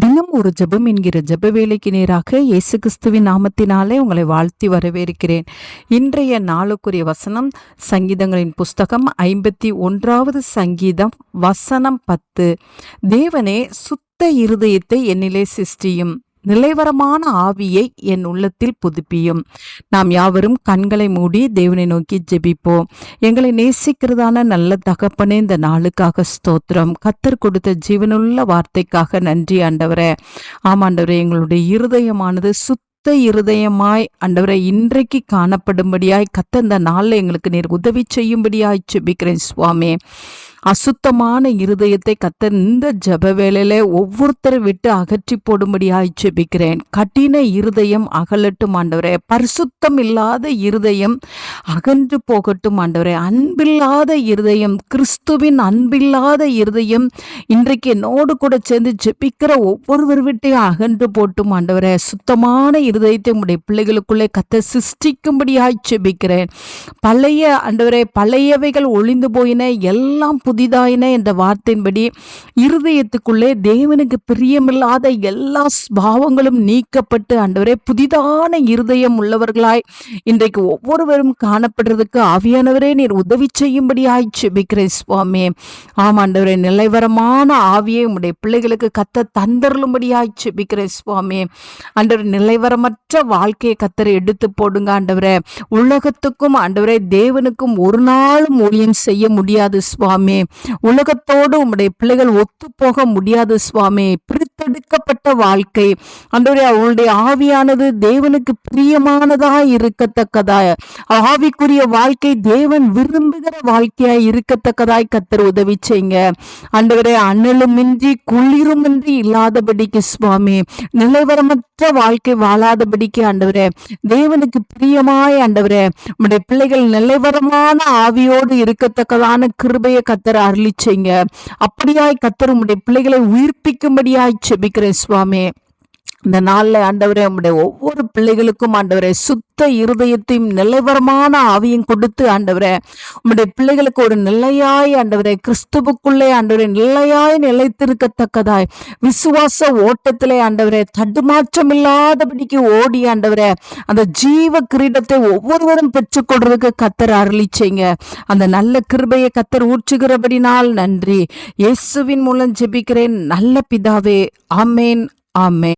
தினம் ஒரு ஜெபம் என்கிற ஜப வேலைக்கு நேராக இயேசு கிறிஸ்துவின் நாமத்தினாலே உங்களை வாழ்த்தி வரவேற்கிறேன். இன்றைய நாளுக்குரிய வசனம் சங்கீதங்களின் புஸ்தகம் ஐம்பத்தி ஒன்றாவது சங்கீதம் வசனம் பத்து. தேவனே சுத்த இருதயத்தை என்னிலே சிருஷ்டியும். நிலைவரமான ஆவியை என் உள்ளத்தில் புதுப்பியும். நாம் யாவரும் கண்களை மூடி தேவனை நோக்கி ஜெபிப்போம். எங்களை நேசிக்கிறதான நல்ல தகப்பனே இந்த நாளுக்காக ஸ்தோத்திரம். கத்தர் கொடுத்த ஜீவனுள்ள வார்த்தைக்காக நன்றி ஆண்டவரே. ஆமாண்டவரே எங்களுடைய இருதயமானது சுத்த இருதயமாய் ஆண்டவரை இன்றைக்கு காணப்படும்படியாய் கத்த இந்த நாளில் எங்களுக்கு நீர் உதவி செய்யும்படியாய் செபிக்கிறேன் சுவாமி. அசுத்தமான இருதயத்தை கத்த இந்த ஜப வேலையில ஒவ்வொருத்தரை விட்டு அகற்றி போடும்படியாய் ஜெபிக்கிறேன். கடின இருதயம் அகலட்டும் ஆண்டவரே பரிசுத்தம் இல்லாத இருதயம் அகன்று போகட்டும் ஆண்டவரே. அன்பில்லாத இருதயம் கிறிஸ்துவின் அன்பில்லாத இருதயம் இன்றைக்கு என்னோடு கூட சேர்ந்து ஜெபிக்கிற ஒவ்வொருவர் விட்டையும் அகன்று போட்டும் ஆண்டவரே. சுத்தமான இருதயத்தை உடைய பிள்ளைகளுக்குள்ளே கத்த சிருஷ்டிக்கும்படியாய் செபிக்கிறேன் பழைய அண்டவரே பழையவைகள் ஒளிந்து போயின எல்லாம் புதிதாயின என்ற வார்த்தையின்படி இருதயத்துக்குள்ளே தேவனுக்கு பிரியமில்லாத எல்லா பாவங்களும் நீக்கப்பட்டு அண்டவரே புதிதான இருதயம் உள்ளவர்களாய் இன்றைக்கு ஒவ்வொருவரும் காணப்படுறதுக்கு ஆவியானவரே நீர் உதவி செய்யும்படியாய் செபிக்கிறேன் சுவாமி. ஆமாண்டவரே நிலைவரமான ஆவியை உங்களுடைய பிள்ளைகளுக்கு கத்த தந்தருளும்படியாய் செபிக்கிறேன் சுவாமி. ஆண்டவர் குற்றமற்ற வாழ்க்கையை கத்தரை எடுத்து போடுங்க ஆண்டவரே. உலகத்துக்கும் ஆண்டவரே தேவனுக்கும் ஒரு நாளும் ஊழியம் செய்ய முடியாது சுவாமி. உலகத்தோடு உம்முடைய பிள்ளைகள் ஒத்து போக முடியாது சுவாமி. பிரித்தெடுக்க பிரித்தெடுக்கப்பட்ட வாழ்க்கை. அன்றைய அவளுடைய ஆவியானது தேவனுக்கு பிரியமானதா இருக்கத்தக்கதாய். ஆவிக்குரிய வாழ்க்கை தேவன் விரும்புகிற வாழ்க்கையா இருக்கத்தக்கதாய் கத்தர் உதவி செய்யுங்க. அண்டவரே அண்ணலுமின்றி குளிருமின்றி இல்லாதபடிக்கு சுவாமி. நிலைவரமற்ற வாழ்க்கை வாழாதபடிக்கு ஆண்டவரே தேவனுக்கு பிரியமாய் ஆண்டவரே உடைய பிள்ளைகள் நிலைவரமான ஆவியோடு இருக்கத்தக்கதான கிருபையை கத்தர் அருளி அப்படியாய் கத்தர் உடைய பிள்ளைகளை உயிர்ப்பிக்கும்படியாய் செபிக்கிறேன் சுவாமி. ক্রমে இந்த நாளில் ஆண்டவரே நம்முடைய ஒவ்வொரு பிள்ளைகளுக்கும் ஆண்டவரே சுத்த இருதயத்தையும் நிலைவரமான ஆவியும் கொடுத்து ஆண்டவரே நம்முடைய பிள்ளைகளுக்கு ஒரு நிலையாய் ஆண்டவரே கிறிஸ்துவுக்குள்ளே ஆண்டவரே நிலையாய் நிலைத்திருக்கத்தக்கதாய் விசுவாச ஓட்டத்திலே ஆண்டவரே தடுமாற்றம் இல்லாதபடிக்கு ஓடி ஆண்டவரே அந்த ஜீவ கிரீடத்தை ஒவ்வொருவரும் பெற்றுக்கொள்றதுக்கு கத்தர் அருளிச்சிங்க அந்த நல்ல கிருபையை கத்தர் ஊற்றுகிறபடினால் நன்றி. இயேசுவின் மூலம் ஜெபிக்கிறேன். நல்ல பிதாவே ஆமேன் ஆமே